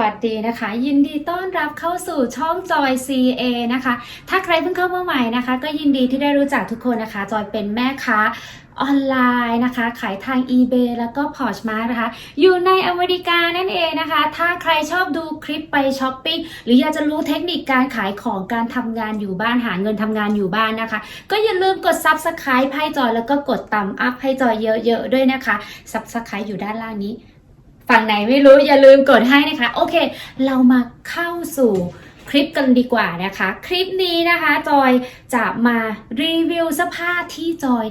วัสดีนะคะ ยินดีต้อนรับเข้าสู่ช่องจอย CA นะคะ ถ้าใครเพิ่งเข้ามาใหม่นะคะ ก็ยินดีที่ได้รู้จักทุกคนนะคะ จอยเป็นแม่ค้าออนไลน์นะคะ ขายทาง eBay แล้วก็ Poshmark นะคะ อยู่ในอเมริกานั่นเองนะคะ ถ้าใครชอบดูคลิปไปช้อปปิ้งหรืออยากจะรู้เทคนิคการขายของการทำงานอยู่บ้านหาเงินทำงานอยู่บ้านนะคะ ก็อย่าลืมกด Subscribe ให้จอยแล้วก็กดตามอัพให้จอยเยอะๆด้วยนะคะ Subscribe อยู่ด้านล่างนี้ ฝั่งไหนไม่รู้อย่าลืมกดให้นะคะ โอเค เรามาเข้าสู่ คลิปกันดีกว่านะคะ คลิปนี้นะคะจอยจะมารีวิวเสื้อผ้าที่จอย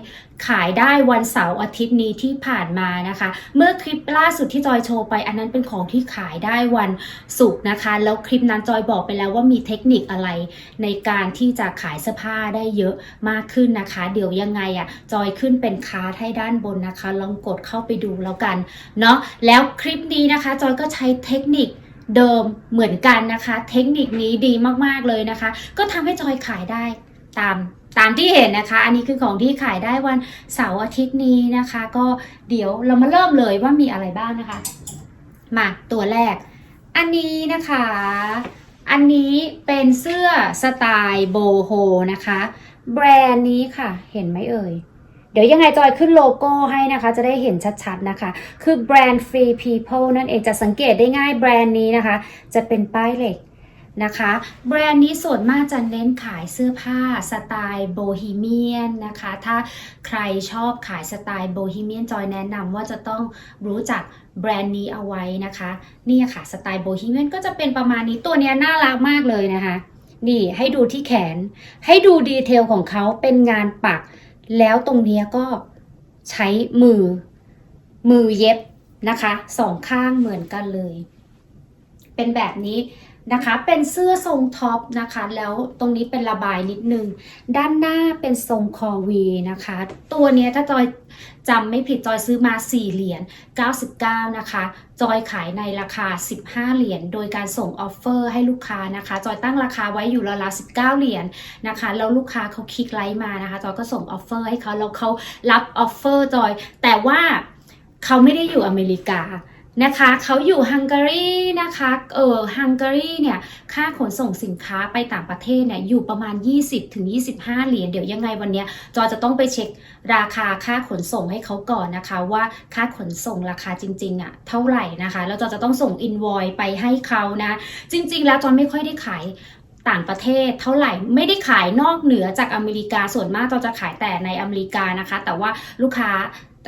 ขายได้วันเสาร์อาทิตย์นี้ที่ผ่านมานะคะ เมื่อคลิปล่าสุดที่จอยโชว์ไป อันนั้นเป็นของที่ขายได้วันศุกร์นะคะ แล้วคลิปนั้นจอยบอกไปแล้วว่ามีเทคนิคอะไร ในการที่จะขายเสื้อผ้าได้เยอะมากขึ้นนะคะ เดี๋ยวยังไงอะ่ะจอยขึ้นเป็นคาร์ให้ด้านบนนะคะ ลองกดเข้าไปดูแล้วกันเนาะแล้วคลิปนี้นะคะจอยก็ใช้เทคนิค เดิมเหมือนกันนะคะ เทคนิคนี้ดีมากๆเลยนะคะ ก็ทำให้จอยขายได้ตามตามที่เห็นนะคะ อันนี้คือของที่ขายได้วันเสาร์อาทิตย์นี้นะคะ ก็เดี๋ยวเรามาเริ่มเลยว่ามีอะไรบ้างนะคะ มาตัวแรก อันนี้นะคะ อันนี้เป็นเสื้อสไตล์โบโฮนะคะ แบรนด์นี้ค่ะ เห็นไหมเอ่ย เดี๋ยวยังไงจอยขึ้นโลโก้ให้นะคะ จะได้เห็นชัดๆนะคะ คือแบรนด์ Free People นั่นเองจะสังเกตได้ง่ายแบรนด์นี้นะคะ จะเป็นป้ายเหล็กนะคะ แบรนด์นี้ส่วนมากจะเน้นขายเสื้อผ้าสไตล์โบฮีเมียนนะคะ ถ้าใครชอบขายสไตล์โบฮีเมียนจอยแนะนำว่าจะต้องรู้จักแบรนด์นี้เอาไว้นะคะนี่ค่ะสไตล์โบฮีเมียนก็จะเป็นประมาณนี้ตัวนี้น่ารักมากเลยนะคะ นี่ให้ดูที่แขน ให้ดูดีเทลของเขาเป็นงานปัก แล้วตรงนี้ก็ใช้มือมือเย็บนะคะสองข้างเหมือนกันเลย เป็นแบบนี้ นะคะ เป็นเสื้อทรงท็อปนะคะ แล้วตรงนี้เป็นระบายนิดนึง ด้านหน้าเป็นทรงคอวีนะคะ ตัวนี้ถ้าจอยจำไม่ผิดจอยซื้อมา 4 เหรียญ 99 นะคะ จอยขายในราคา 15 เหรียญ โดยการส่งออฟเฟอร์ให้ลูกค้านะคะ จอยตั้งราคาไว้อยู่ละละ19 เหรียญนะคะ แล้วลูกค้าเขาคลิกไลค์มานะคะ จอยก็ส่งออฟเฟอร์ให้เขาแล้วเขารับออฟเฟอร์จอย แต่ว่าเขาไม่ได้อยู่อเมริกา นะคะเขาอยู่ฮังการีนะคะเออฮังการีเนี่ยค่าขนส่งสินค้าไปต่างประเทศเนี่ยอยู่ประมาณ 20ถึง25 เหรียญเดี๋ยวยังไงวันนี้จอจะต้องไปเช็คราคาค่าขนส่งให้เขาก่อนนะคะ ว่าค่าขนส่งราคาจริงๆอะ่ะเท่าไหร่นะคะ แล้วจอจะต้องส่งอินวอยไปให้เขานะ จริง ๆ แล้วจอไม่ค่อยได้ขายต่างประเทศเท่าไหร่ไม่ได้ขายนอกเหนือจากอเมริกาส่วนมากเราจะขายแต่ในอเมริกานะคะ แต่ว่าลูกค้า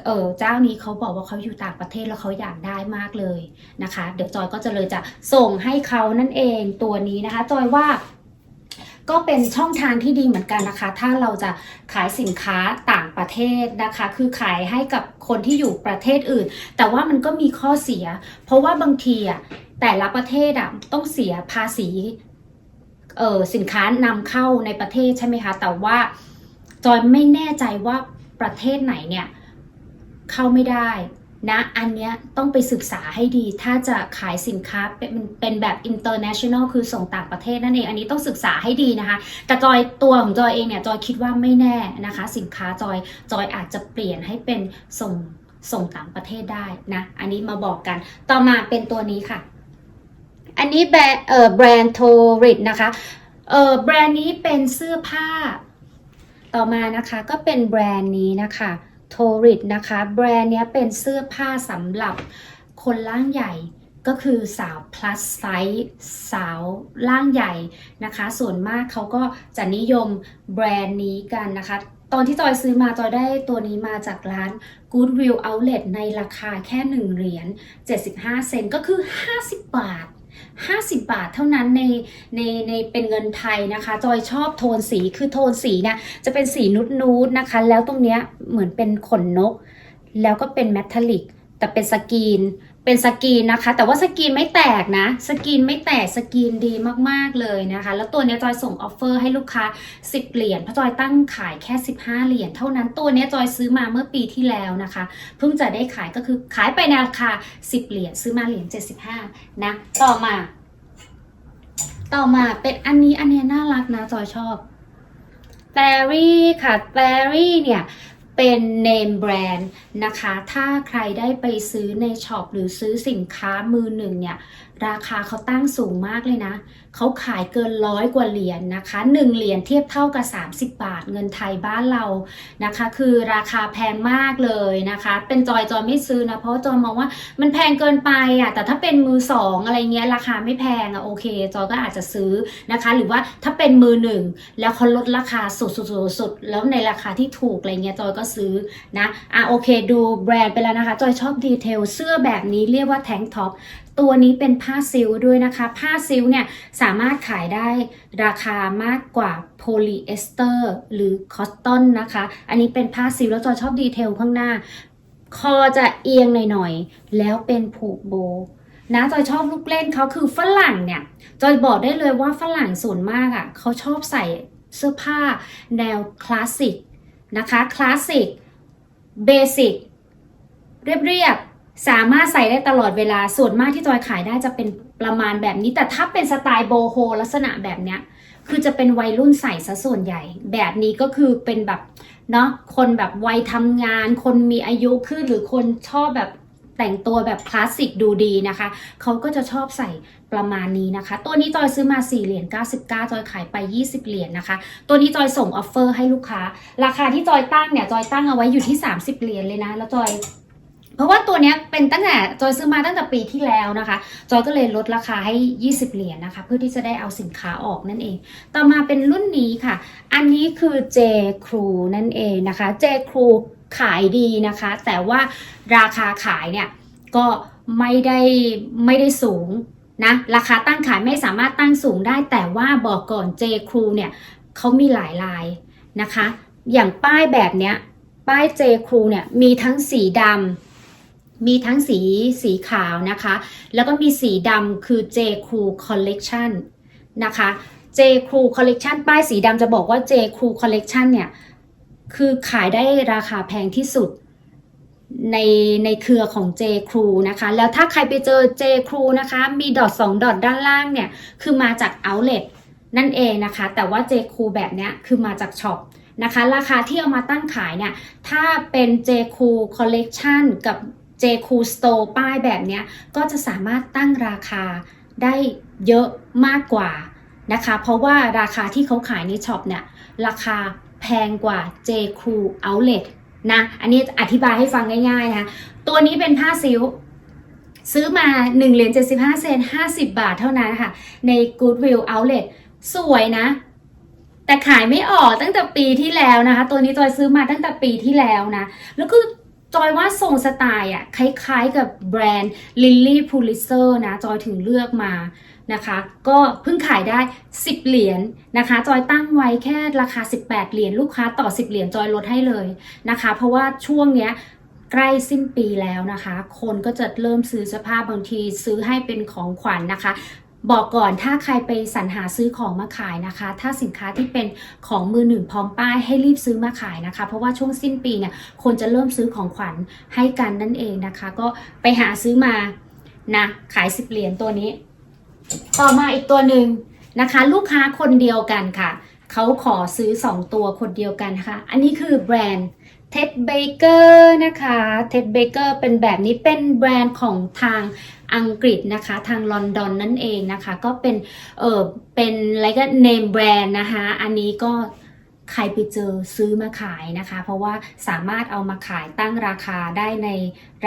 เออเจ้านี้เขาบอกว่าเขาอยู่ต่างประเทศแล้วเขาอยากได้มากเลยนะคะ เดี๋ยวจอยก็จะเลยจะส่งให้เขานั่นเองตัวนี้นะคะ จอยว่าก็เป็นช่องทางที่ดีเหมือนกันนะคะ ถ้าเราจะขายสินค้าต่างประเทศนะคะ คือขายให้กับคนที่อยู่ประเทศอื่น แต่ว่ามันก็มีข้อเสีย เพราะว่าบางทีอะแต่ละประเทศอะต้องเสียภาษีเออสินค้านำเข้าในประเทศใช่ไหมคะ แต่ว่าจอยไม่แน่ใจว่าประเทศไหนเนี่ย เข้าไม่ได้นะอันเนี้ยต้องไปศึกษาให้ดี ถ้าจะขายสินค้าเป็นเป็นแบบ international คือส่งต่างประเทศนั่นเอง อันนี้ต้องศึกษาให้ดีนะคะ แต่จอยตัวของจอยเองเนี่ยจอยคิดว่าไม่แน่นะคะ สินค้าจอยจอยอาจจะเปลี่ยนให้เป็นส่งส่งต่างประเทศได้นะ อันนี้มาบอกกัน ต่อมาเป็นตัวนี้ค่ะ อันนี้แบรนด์เอ่อแบรนด์โทริดนะคะ เอ่อแบรนด์นี้เป็นเสื้อผ้า ต่อมานะคะก็เป็นแบรนด์นี้นะคะ โทริดนะคะ แบรนด์นี้เป็นเสื้อผ้าสำหรับคนร่างใหญ่ก็คือสาว plus size สาวร่างใหญ่นะคะ ส่วนมากเขาก็จะนิยมแบรนด์นี้กันนะคะ ตอนที่จอยซื้อมาจอยได้ตัวนี้มาจากร้าน Goodwill Outlet ในราคาแค่ 1 เหรียญ75 เซนก็คือ 50 บาท 50 บาทเท่านั้นในในในเป็นเงินไทยนะคะ จอยชอบโทนสีคือโทนสีเนี่ยจะเป็นสีนุดนูดนะคะ แล้วตรงเนี้ยเหมือนเป็นขนนก แล้วก็เป็นแมทลิก แต่เป็นสกรีน เป็นสกรีนนะคะ แต่ว่าสกรีนไม่แตกนะ สกรีนไม่แตกสกรีนดีมากๆเลยนะคะ แล้วตัวนี้จอยส่งออฟเฟอร์ให้ลูกค้า 10 เหรียญเพราะจอยตั้งขายแค่ 15 เหรียญเท่านั้นตัวนี้จอยซื้อมาเมื่อปีที่แล้วนะคะเพิ่งจะได้ขายก็คือขายไปในราคา 10 เหรียญซื้อมาเหรียญ75 นะ ต่อมา ต่อมาเป็นอันนี้อันนี้น่ารักนะจอยชอบแ e รี่ค่ะแ e รี่เนี่ย เป็นเนมแบรนด์นะคะ ถ้าใครได้ไปซื้อในช็อปหรือซื้อสินค้ามือหนึ่งเนี่ย ราคาเขาตั้งสูงมากเลยนะ เขาขายเกินร้อยกว่าเหรียญนะคะ 1 เหรียญเทียบเท่ากับ 30 บาทเงินไทยบ้านเรานะคะ คือราคาแพงมากเลยนะคะ เป็นจอยจอยไม่ซื้อนะ เพราะจอยมองว่ามันแพงเกินไปอะ แต่ถ้าเป็นมือสองอะไรเงี้ยราคาไม่แพงอะโอเค จอยก็อาจจะซื้อนะคะ หรือว่าถ้าเป็นมือหนึ่งแล้วเขาลดราคาสุดสุดสุดสุดแล้วในราคาที่ถูกอะไรเงี้ยจอยก็ซื้อนะ อะโอเค ดูแบรนด์ไปแล้วนะคะ จอยชอบดีเทลเสื้อแบบนี้เรียกว่าแทงท็อป ตัวนี้เป็นผ้าซิลด้วยนะคะ ผ้าซิลเนี่ยสามารถขายได้ราคามากกว่าโพลีเอสเตอร์หรือคอตตอนนะคะ อันนี้เป็นผ้าซิลแล้วจอยชอบดีเทลข้างหน้า คอจะเอียงหน่อยๆ แล้วเป็นผูกโบนะจอยชอบลูกเล่นเขาคือฝรั่งเนี่ยจอยบอกได้เลยว่าฝรั่งส่วนมากอะ่ะเขาชอบใส่เสื้อผ้าแนวคลาสสิกนะคะคลาสสิกเบสิกเรียบ สามารถใส่ได้ตลอดเวลาส่วนมากที่จอยขายได้จะเป็นประมาณแบบนี้ แต่ถ้าเป็นสไตล์โบโฮลักษณะแบบเนี้ยคือจะเป็นวัยรุ่นใส่ซะส่วนใหญ่ แบบนี้ก็คือเป็นแบบเนาะคนแบบวัยทำงาน คนมีอายุขึ้นหรือคนชอบแบบแต่งตัวแบบคลาสสิกดูดีนะคะ เขาก็จะชอบใส่ประมาณนี้นะคะ ตัวนี้จอยซื้อมา 4 เหรียญ 99 จอยขายไป 20 เหรียญนะคะ ตัวนี้จอยส่งออฟเฟอร์ให้ลูกค้า ราคาที่จอยตั้งเนี่ย จอยตั้งเอาไว้อยู่ที่ 30 เหรียญเลยนะ แล้วจอย เพราะว่าตัวนี้เป็นตั้งแต่จอยซื้อมาตั้งแต่ปีที่แล้วนะคะ จอยก็เลยลดราคาให้ 20 เหรียญนะคะ เพื่อที่จะได้เอาสินค้าออกนั่นเอง ต่อมาเป็นรุ่นนี้ค่ะ อันนี้คือ J Crew นั่นเองนะคะ J Crew ขายดีนะคะ แต่ว่าราคาขายเนี่ยก็ไม่ได้ไม่ได้สูงนะ ราคาตั้งขายไม่สามารถตั้งสูงได้ แต่ว่าบอกก่อน J Crew เนี่ยเขามีหลายลายนะคะ อย่างป้ายแบบเนี้ย ป้าย J Crew เนี่ยมีทั้งสีดำ มีทั้งสีสีขาวนะคะ แล้วก็มีสีดำคือ J Crew Collection นะคะ J Crew Collection ป้ายสีดำจะบอกว่า J Crew Collection เนี่ย คือขายได้ราคาแพงที่สุดในในเครือของ J Crew นะคะ แล้วถ้าใครไปเจอ J Crew นะคะ มีดอทสองดอทด้านล่างเนี่ย คือมาจาก Outlet นั่นเองนะคะ แต่ว่า J Crew แบบเนี้ยคือมาจากช็อปนะคะ ราคาที่เอามาตั้งขายเนี่ย ถ้าเป็น J Crew Collection กับ J Crew Store ป้ายแบบนี้ก็จะสามารถตั้งราคาได้เยอะมากกว่านะคะ เพราะว่าราคาที่เขาขายในช็อปเนี่ยราคาแพงกว่า J Crew Outlet นะ อันนี้อธิบายให้ฟังง่ายๆนะตัวนี้เป็นผ้าซิลซื้อมา1เหรียญ75 เซน50 บาทเท่านั้นค่ะ ใน Goodwill Outlet สวยนะ แต่ขายไม่ออกตั้งแต่ปีที่แล้วนะคะ ตัวนี้จอยซื้อมาตั้งแต่ปีที่แล้วนะ แล้วคือ จอยว่าทรงสไตล์อะคล้ายๆกับแบรนด์ Lily Pulitzer นะ จอยถึงเลือกมานะคะ ก็เพิ่งขายได้ 10 เหรียญนะคะ จอยตั้งไว้แค่ราคา 18 เหรียญลูกค้าต่อ 10 เหรียญจอยลดให้เลยนะคะ เพราะว่าช่วงเนี้ยใกล้สิ้นปีแล้วนะคะ คนก็จะเริ่มซื้อเสื้อผ้าบางทีซื้อให้เป็นของขวัญนะคะ บอกก่อนถ้าใครไปสรรหาซื้อของมาขายนะคะ ถ้าสินค้าที่เป็นของมือหนึ่งพร้อมป้ายให้รีบซื้อมาขายนะคะ เพราะว่าช่วงสิ้นปีเนี่ยคนจะเริ่มซื้อของขวัญให้กันนั่นเองนะคะ ก็ไปหาซื้อมานะขาย10เหรียญตัวนี้ ต่อมาอีกตัวหนึ่งนะคะ ลูกค้าคนเดียวกันค่ะเขาขอซื้อ 2 ตัวคนเดียวกันค่ะอันนี้คือแบรนด์เท็ดเบเกอร์นะคะเท็ดเบเกอร์เป็นแบบนี้เป็นแบรนด์ของทาง อังกฤษนะคะ ทางลอนดอนนั่นเองนะคะ ก็เป็นเออเป็นอะไรก็เนมแบรนด์นะคะ อันนี้ก็ใครไปเจอซื้อมาขายนะคะ เพราะว่าสามารถเอามาขายตั้งราคาได้ใน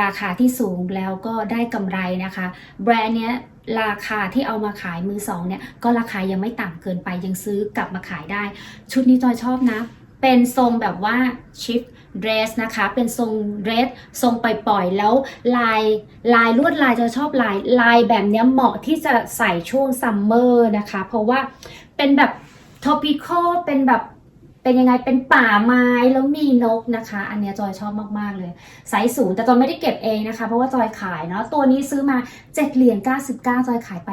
ราคาที่สูงแล้วก็ได้กำไรนะคะ แบรนด์เนี้ยราคาที่เอามาขายมือสองเนี่ยก็ราคายังไม่ต่ำเกินไปยังซื้อกลับมาขายได้ ชุดนี้จอยชอบนะ เป็นทรงแบบว่าชิฟ เดรสนะคะ เป็นทรงเดรสทรงปล่อยๆแล้วลายลายลวดลายจะชอบลายลายแบบเนี้ยเหมาะที่จะใส่ช่วงซัมเมอร์นะคะ เพราะว่าเป็นแบบทอปิคอลเป็นแบบเป็นยังไงเป็นป่าไม้แล้วมีนกนะคะ อันเนี้ยจอยชอบมากๆเลยไซส์สูงแต่จอยไม่ได้เก็บเองนะคะ เพราะว่าจอยขายเนาะตัวนี้ซื้อมา 7 เหรียญ99 จอยขายไป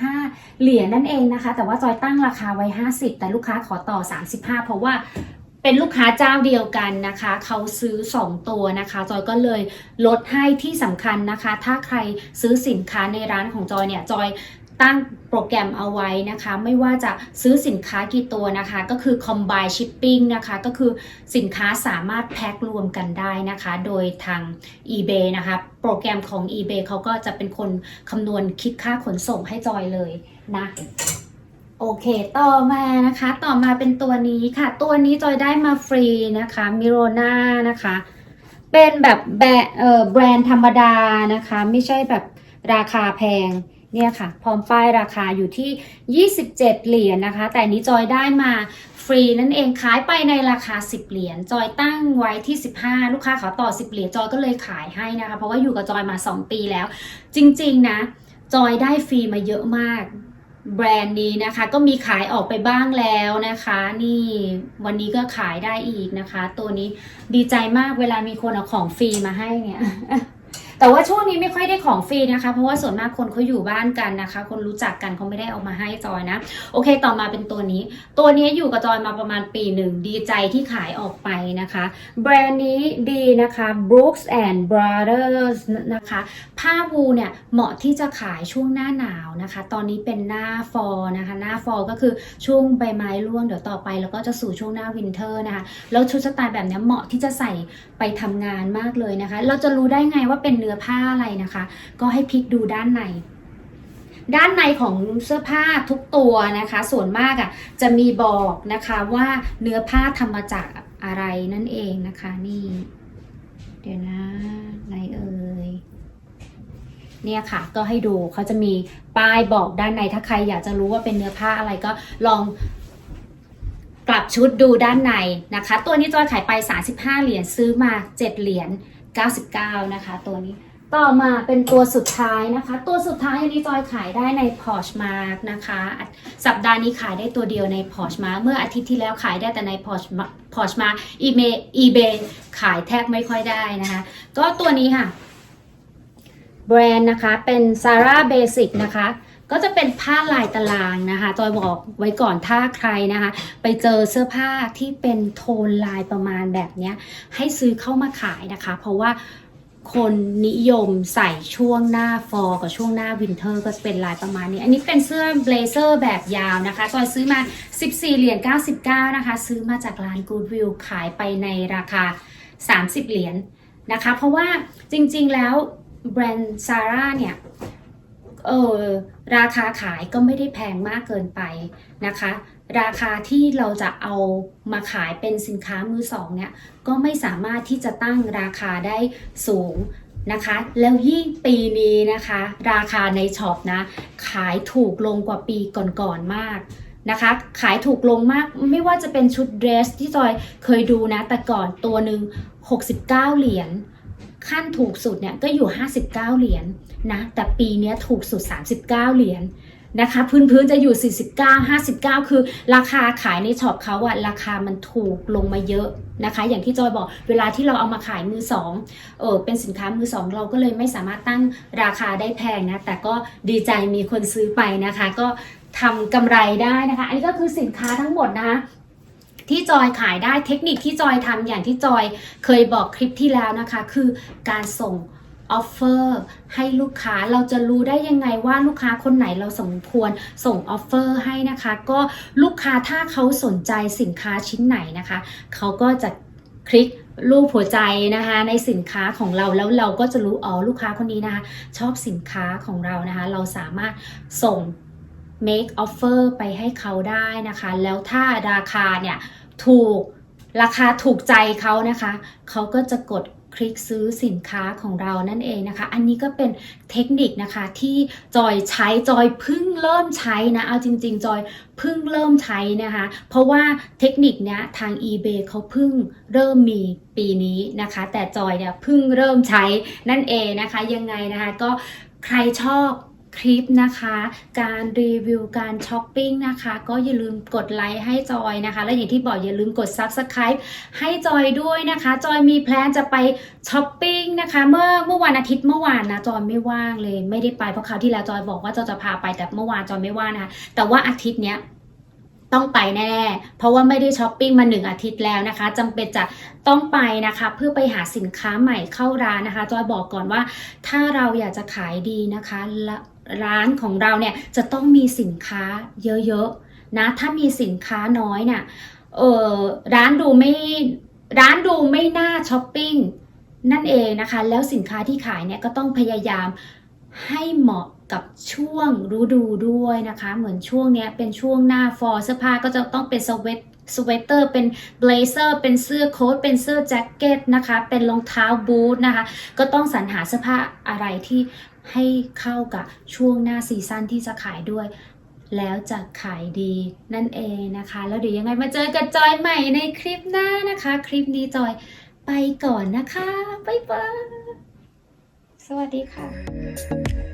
35 เหรียญนั่นเองนะคะ แต่ว่าจอยตั้งราคาไว้ 50 แต่ลูกค้าขอต่อ 35 เพราะว่า เป็นลูกค้าเจ้าเดียวกันนะคะ เขาซื้อ 2 ตัวนะคะ จอยก็เลยลดให้ที่สำคัญนะคะ ถ้าใครซื้อสินค้าในร้านของจอยเนี่ยจอยตั้งโปรแกรมเอาไว้นะคะ ไม่ว่าจะซื้อสินค้ากี่ตัวนะคะ ก็คือ combine shipping นะคะ ก็คือสินค้าสามารถแพ็ครวมกันได้นะคะ โดยทาง eBay นะคะ โปรแกรมของ eBay เขาก็จะเป็นคนคำนวณคิดค่าขนส่งให้จอยเลยนะ โอเค ต่อมานะคะ ต่อมาเป็นตัวนี้ค่ะ ตัวนี้จอยได้มาฟรีนะคะมิโรนานะคะ เป็นแบบแบรนด์เอ่อแบรนด์ธรรมดานะคะ ไม่ใช่แบบราคาแพง เนี่ยค่ะ พร้อมป้ายราคาอยู่ที่ 27 เหรียญนะคะ แต่นนี้จอยได้มาฟรีนั่นเอง ขายไปในราคา 10 เหรียญ จอยตั้งไว้ที่ 15 ลูกค้าขอต่อ 10 เหรียญ จอยก็เลยขายให้นะคะ เพราะว่าอยู่กับจอยมา 2 ปีแล้ว จริง ๆ นะ จอยได้ฟรีมาเยอะมาก แบรนด์นี้นะคะ ก็มีขายออกไปบ้างแล้วนะคะ นี่วันนี้ก็ขายได้อีกนะคะ ตัวนี้ดีใจมากเวลามีคนเอาของฟรีมาให้เนี่ย แต่ว่าช่วงนี้ไม่ค่อยได้ของฟรีนะคะ เพราะว่าส่วนมากคนเขาอยู่บ้านกันนะคะ คนรู้จักกันเขาไม่ได้เอามาให้จอยนะ โอเค ต่อมาเป็นตัวนี้ ตัวนี้อยู่กับจอยมาประมาณปีหนึ่ง ดีใจที่ขายออกไปนะคะ แบรนด์นี้ดีนะคะ Brooks and Brothers นะคะ ผ้าวูลเนี่ยเหมาะที่จะขายช่วงหน้าหนาวนะคะ ตอนนี้เป็นหน้าฟอลนะคะ หน้าฟอลก็คือช่วงใบไม้ร่วงเดี๋ยวต่อไปแล้วก็จะสู่ช่วงหน้าวินเทอร์นะคะ แล้วชุดสไตล์แบบนี้เหมาะที่จะใส่ไปทำงานมากเลยนะคะ เราจะรู้ได้ไงว่าเป็นเนื้อือผ้าอะไรนะคะ ก็ให้พลิกดูด้านใน ด้านในของเสื้อผ้าทุกตัวนะคะ ส่วนมากอะจะมีบอกนะคะว่าเนื้อผ้าทำมาจากอะไรนั่นเองนะคะนี่ เดี๋ยวนะไหนเอ่ยเนี่ยค่ะก็ให้ดูเขาจะมีป้ายบอกด้านในถ้าใครอยากจะรู้ว่าเป็นเนื้อผ้าอะไรก็ลองกลับชุดดูด้านในนะคะ ตัวนี้จอยขายไป 35 เหรียญซื้อมา 7 เหรียญ 99 นะคะ ตัวนี้ต่อมาเป็นตัวสุดท้ายนะคะ ตัวสุดท้ายอันนี้จอยขายได้ใน Poshmark นะคะอะสัปดาห์นี้ขายได้ตัวเดียวใน Poshmark เมื่ออาทิตย์ที่แล้วขายได้แต่ใน Poshmark Poshmark eBay eBay ขายแทบไม่ค่อยได้นะคะ ก็ตัวนี้ค่ะ แบรนด์นะคะเป็น Zara Basic นะคะ ก็จะเป็นผ้าลายตารางนะคะจอยบอกไว้ก่อนถ้าใครนะคะ ไปเจอเสื้อผ้าที่เป็นโทนลายประมาณแบบนี้ให้ซื้อเข้ามาขายนะคะ เพราะว่าคนนิยมใส่ช่วงหน้าฟอร์กับช่วงหน้าวินเทอร์ก็จะเป็นลายประมาณนี้ อันนี้เป็นเสื้อเบลเซอร์แบบยาวนะคะจอยซื้อมา 14 เหรียญ 99 นะคะ ซื้อมาจากร้าน Goodwill ขายไปในราคา 30 เหรียญนะคะ เพราะว่าจริงๆแล้วแบรนด์ซาร่าเนี่ย เออราคาขายก็ไม่ได้แพงมากเกินไปนะคะ ราคาที่เราจะเอามาขายเป็นสินค้ามือสองเนี่ยก็ไม่สามารถที่จะตั้งราคาได้สูงนะคะ แล้วยิ่งปีนี้นะคะ ราคาในช็อปนะ ขายถูกลงกว่าปีก่อนๆมากนะคะขายถูกลงมากไม่ว่าจะเป็นชุดเดรสที่จอยเคยดูนะ แต่ก่อนตัวหนึ่ง69 เหรียญ ขั้นถูกสุดเนี่ยก็อยู่ 59 เหรียญนะแต่ปีนี้ถูกสุด 39 เหรียญนะคะพื้นพื้นๆจะอยู่ 49 59 คือราคาขายในช็อปเขาอะราคามันถูกลงมาเยอะนะคะ อย่างที่จอยบอกเวลาที่เราเอามาขายมือสองเออเป็นสินค้ามือสองเราก็เลยไม่สามารถตั้งราคาได้แพงนะ แต่ก็ดีใจมีคนซื้อไปนะคะ ก็ทำกำไรได้นะคะ อันนี้ก็คือสินค้าทั้งหมดนะคะ ที่จอยขายได้เทคนิคที่จอยทำอย่างที่จอยเคยบอกคลิปที่แล้วนะคะ คือการส่งออฟเฟอร์ให้ลูกค้าเราจะรู้ได้ยังไงว่าลูกค้าคนไหนเราสมควรส่งออฟเฟอร์ให้นะคะ ก็ลูกค้าถ้าเขาสนใจสินค้าชิ้นไหนนะคะ เขาก็จะคลิกรูปหัวใจนะคะในสินค้าของเราแล้วเราก็จะรู้อ๋อลูกค้าคนนี้นะคะชอบสินค้าของเรานะคะ เราสามารถส่ง make offer ไปให้เขาได้นะคะ แล้วถ้าราคาเนี่ย ถูกราคาถูกใจเขานะคะ เขาก็จะกดคลิกซื้อสินค้าของเรานั่นเองนะคะ อันนี้ก็เป็นเทคนิคนะคะที่จอยใช้จอยเพิ่งเริ่มใช้นะเอาจริง ๆ จอยเพิ่งเริ่มใช้นะคะ เพราะว่าเทคนิคเนี้ยทาง eBay เขาเพิ่งเริ่มมีปีนี้นะคะ แต่จอยเนี่ยเพิ่งเริ่มใช้นั่นเองนะคะ ยังไงนะคะก็ใครชอบ คลิปนะคะ การรีวิวการช้อปปิ้งนะคะ ก็อย่าลืมกดไลค์ให้จอยนะคะ และอย่างที่บอกอย่าลืมกด Subscribe ให้จอยด้วยนะคะ จอยมีแพลนจะไปช้อปปิ้งนะคะ เมื่อเมื่อวันอาทิตย์เมื่อวานนะจอยไม่ว่างเลยไม่ได้ไปเพราะคราวที่แล้วจอยบอกว่าจอยจะพาไปแต่เมื่อวานจอยไม่ว่างนะคะแต่ว่าอาทิตย์เนี้ยต้องไปแน่ๆ เพราะว่าไม่ได้ช้อปปิ้งมาหนึ่งอาทิตย์แล้วนะคะจำเป็นจะต้องไปนะคะ เพื่อไปหาสินค้าใหม่เข้าร้านนะคะ จอยบอกก่อนว่าถ้าเราอยากจะขายดีนะคะและ ร้านของเราเนี่ยจะต้องมีสินค้าเยอะๆนะถ้ามีสินค้าน้อยเนี่ยเออร้านดูไม่ร้านดูไม่น่าช้อปปิ้งนั่นเองนะคะ แล้วสินค้าที่ขายเนี่ยก็ต้องพยายามให้เหมาะกับช่วงฤดูด้วยนะคะ เหมือนช่วงเนี้ยเป็นช่วงหน้าฟอร์เสื้อผ้าก็จะต้องเป็นสเวตสเวตเตอร์เป็นเบลเซอร์เป็นเสื้อโค้ทเป็นเสื้อแจ็คเก็ตนะคะ เป็นรองเท้าบูทนะคะ ก็ต้องสรรหาเสื้อผ้าอะไรที่ ให้เข้ากับช่วงหน้าซีซั่นที่จะขายด้วย แล้วจะขายดีนั่นเองนะคะ แล้วเดี๋ยวยังไงมาเจอกับจอยใหม่ในคลิปหน้านะคะ คลิปนี้จอยไปก่อนนะคะ บ๊ายบาย สวัสดีค่ะ